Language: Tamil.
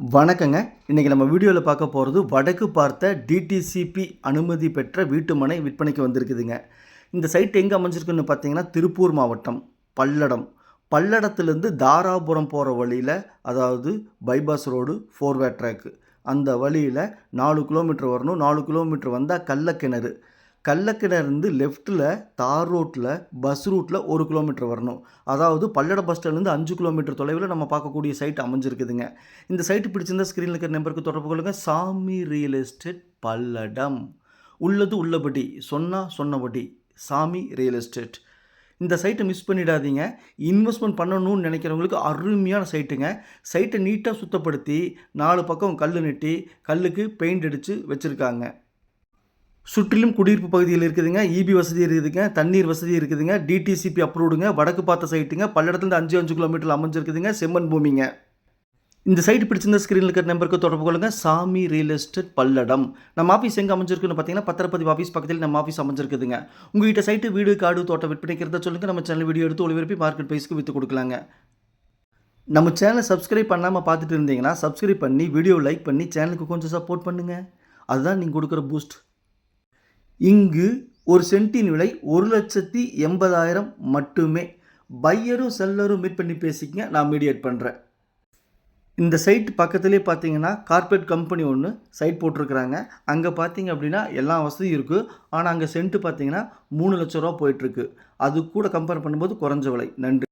வணக்கங்க. இன்றைக்கி நம்ம வீடியோவில் பார்க்க போகிறது வடக்கு பார்த்த டிடிசிபி அனுமதி பெற்ற வீட்டுமனை விற்பனைக்கு வந்திருக்குதுங்க. இந்த சைட் எங்கே அமைஞ்சிருக்குன்னு பார்த்தீங்கன்னா திருப்பூர் மாவட்டம் பல்லடம். பல்லடத்துலேருந்து தாராபுரம் போகிற வழியில் அதாவது பைபாஸ் ரோடு ஃபோர்வே ட்ராக்கு அந்த வழியில் நாலு கிலோமீட்டர் வரணும். நாலு கிலோமீட்டர் வந்தால் கள்ளக்கிணறு. கள்ளக்கிணறுந்து லெஃப்ட்டில் தார் ரோட்டில் பஸ் ரூட்டில் ஒரு கிலோமீட்டர் வரணும். அதாவது பல்லட பஸ் ஸ்டாண்ட்லேருந்து அஞ்சு கிலோமீட்டர் தொலைவில் நம்ம பார்க்கக்கூடிய சைட் அமைஞ்சிருக்குதுங்க. இந்த சைட்டு பிடிச்சிருந்தா ஸ்க்ரீனில் இருக்கிற நம்பருக்கு தொடர்பு கொள்ளுங்க. சாமி ரியல் எஸ்டேட் பல்லடம். உள்ளது உள்ளபடி சொன்னால் சொன்னபடி சாமி ரியல் எஸ்டேட் இந்த சைட்டை மிஸ் பண்ணிடாதீங்க. இன்வெஸ்ட்மெண்ட் பண்ணணும்னு நினைக்கிறவங்களுக்கு அருமையான சைட்டுங்க. சைட்டை நீட்டாக சுத்தப்படுத்தி நாலு பக்கம் கல் நெட்டி கல்லுக்கு பெயிண்ட் அடித்து வச்சுருக்காங்க. சுற்றிலும் குடியிருப்பு பகுதியில் இருக்குதுங்க. இபி வசதி இருக்குதுங்க. தண்ணீர் வசதி இருக்குதுங்க. டிடிசிபி அப்ரூவ்டுங்க வடக்கு பார்த்த சைட்டுங்க பல்லடத்துலேருந்து அஞ்சு அஞ்சு கிலோமீட்டர் அமைஞ்சிருக்குதுங்க. செம்மன் பூமிங்க. இந்த சைட் பிடிச்சிருந்த ஸ்க்ரீனில் இருக்கிற நம்பருக்கு தொடர்பு கொள்ளுங்க. சாமி ரியல் எஸ்டேட் பல்லடம். நம்ம ஆஃபீஸ் எங்கே அமைஞ்சிருக்குன்னு பார்த்தீங்கன்னா பத்திரப்பதிவு ஆஃபீஸ் பக்கத்தில் நம்ம ஆஃபீஸ் அமைஞ்சிருக்குதுங்க. உங்கள்கிட்ட சைட்டு வீடு காடு தோட்டம் விற்பனைக்கிறத சொல்லுங்கள் நம்ம சேனல் வீடியோ எடுத்து ஒளிபரப்பி மார்க்கெட் ப்ரைஸ்க்கு விற்று கொடுக்கலாங்க. நம்ம சேனலை சப்ஸ்கிரைப் பண்ணாமல் பார்த்துட்டு இருந்தீங்கன்னா சப்ஸ்கிரைப் பண்ணி வீடியோ லைக் பண்ணி சேனலுக்கு கொஞ்சம் சப்போர்ட் பண்ணுங்கள் அதுதான் நீங்கள் கொடுக்குற பூஸ்ட் இங்கு ஒரு சென்ட்டின் விலை ஒரு லட்சத்தி எண்பதாயிரம் மட்டுமே. பையரும் செல்லரும் மீட் பண்ணி பேசிக்கங்க நான் மீடியேட் பண்ணுறேன் இந்த சைட் பக்கத்துலேயே பார்த்தீங்கன்னா கார்பரேட் கம்பெனி ஒன்று சைட் போட்டிருக்கிறாங்க. அங்கே பார்த்தீங்க அப்படின்னா எல்லா வசதியும் இருக்குது ஆனால் அங்கே சென்ட்டு பார்த்தீங்கன்னா மூணு லட்ச ரூபா போயிட்டுருக்கு. அது கூட கம்பேர் பண்ணும்போது குறைஞ்ச விலை. நன்றி.